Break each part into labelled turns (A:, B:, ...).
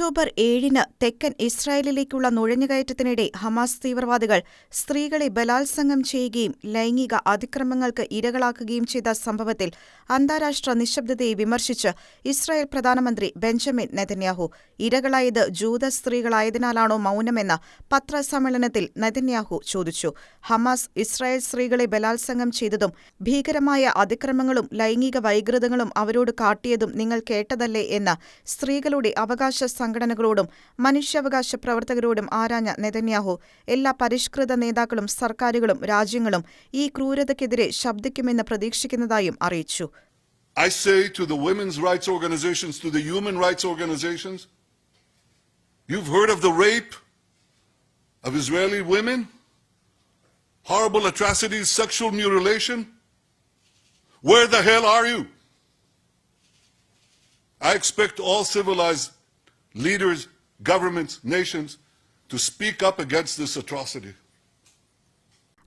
A: October ഏഴിന് തെക്കൻ ഇസ്രായേലിലേക്കുള്ള നുഴഞ്ഞുകയറ്റത്തിനിടെ Hamas തീവ്രവാദികൾ സ്ത്രീകളെ ബലാത്സംഗം ചെയ്യുകയും ലൈംഗിക അതിക്രമങ്ങൾക്ക് ഇരകളാക്കുകയും ചെയ്ത സംഭവത്തിൽ അന്താരാഷ്ട്ര നിശബ്ദതയെ വിമർശിച്ച് ഇസ്രായേൽ പ്രധാനമന്ത്രി ബെഞ്ചമിൻ നെതന്യാഹു. ഇരകളായത് ജൂത സ്ത്രീകളായതിനാലാണോ മൗനമെന്ന് പത്രസമ്മേളനത്തിൽ നെതന്യാഹു ചോദിച്ചു. ഹമാസ് ഇസ്രായേൽ സ്ത്രീകളെ ബലാത്സംഗം ചെയ്തതും ഭീകരമായ അതിക്രമങ്ങളും ലൈംഗിക വൈകൃതങ്ങളും അവരോട് കാട്ടിയതും നിങ്ങൾ കേട്ടതല്ലേ എന്ന് സ്ത്രീകളുടെ അവകാശ സംഘടനകളോടും മനുഷ്യാവകാശ പ്രവർത്തകരോടും ആരാഞ്ഞ നെതന്യാഹു എല്ലാ പരിഷ്കൃത നേതാക്കളും സർക്കാരുകളും രാജ്യങ്ങളും ഈ ക്രൂരതയ്ക്കെതിരെ ശബ്ദിക്കുമെന്ന് പ്രതീക്ഷിക്കുന്നതായും അറിയിച്ചു
B: I say to the women's rights organizations, to the human rights organizations, you've heard of the rape of Israeli women, horrible atrocities, sexual mutilation. Where the hell are you? I expect all civilized leaders, governments, nations to speak up against this atrocity.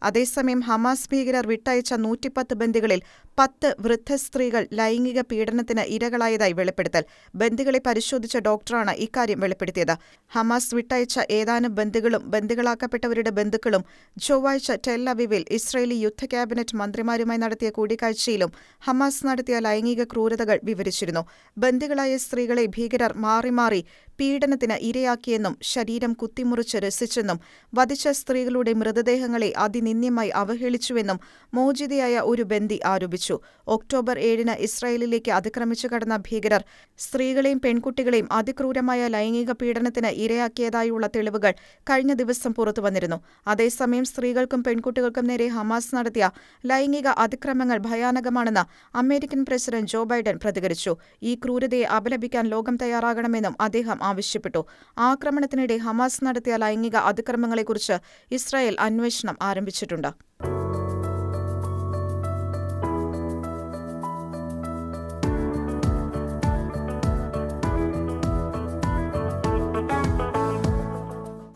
A: അതേസമയം Hamas ഭീകരർ വിട്ടയച്ച നൂറ്റിപ്പത്ത് ബന്ദികളിൽ പത്ത് വൃദ്ധ സ്ത്രീകൾ ലൈംഗിക പീഡനത്തിന് ഇരകളായതായി വെളിപ്പെടുത്തൽ. ബന്ദികളെ പരിശോധിച്ച ഡോക്ടറാണ് ഇക്കാര്യം വെളിപ്പെടുത്തിയത്. ഹമാസ് വിട്ടയച്ച ഏതാനും ബന്ദികളും ബന്ദികളാക്കപ്പെട്ടവരുടെ ബന്ധുക്കളും ചൊവ്വാഴ്ച ടെല്ലവിവിൽ ഇസ്രയേലി യുദ്ധ ക്യാബിനറ്റ് മന്ത്രിമാരുമായി നടത്തിയ കൂടിക്കാഴ്ചയിലും ഹമാസ് നടത്തിയ ലൈംഗിക ക്രൂരതകൾ വിവരിച്ചിരുന്നു. ബന്ദികളായ സ്ത്രീകളെ ഭീകരർ മാറി മാറി പീഡനത്തിന് ഇരയാക്കിയെന്നും ശരീരം കുത്തിമുറിച്ച് രസിച്ചെന്നും വധിച്ച സ്ത്രീകളുടെ മൃതദേഹങ്ങളെ അതിനിന്ദ്യമായി അവഹേളിച്ചുവെന്നും മോചിതയായ ഒരു ബന്ദി ആരോപിച്ചു. ഒക്ടോബർ ഏഴിന് ഇസ്രായേലിലേക്ക് അതിക്രമിച്ചു കടന്ന ഭീകരർ സ്ത്രീകളെയും പെൺകുട്ടികളെയും അതിക്രൂരമായ ലൈംഗിക പീഡനത്തിന് ഇരയാക്കിയതായുള്ള തെളിവുകൾ കഴിഞ്ഞ ദിവസം പുറത്തുവന്നിരുന്നു അതേസമയം സ്ത്രീകൾക്കും പെൺകുട്ടികൾക്കും നേരെ ഹമാസ് നടത്തിയ ലൈംഗിക അതിക്രമങ്ങൾ ഭയാനകമാണെന്ന് അമേരിക്കൻ പ്രസിഡന്റ് ജോ ബൈഡൻ പ്രതികരിച്ചു. ഈ ക്രൂരതയെ അപലപിക്കാൻ ലോകം തയ്യാറാകണമെന്നും അദ്ദേഹം ആവശ്യപ്പെട്ടു. ആക്രമണത്തിനിടെ ഹമാസ് നടത്തിയ ലൈംഗിക അതിക്രമങ്ങളെക്കുറിച്ച് ഇസ്രായേൽ അന്വേഷണം ആരംഭിച്ചിട്ടുണ്ട്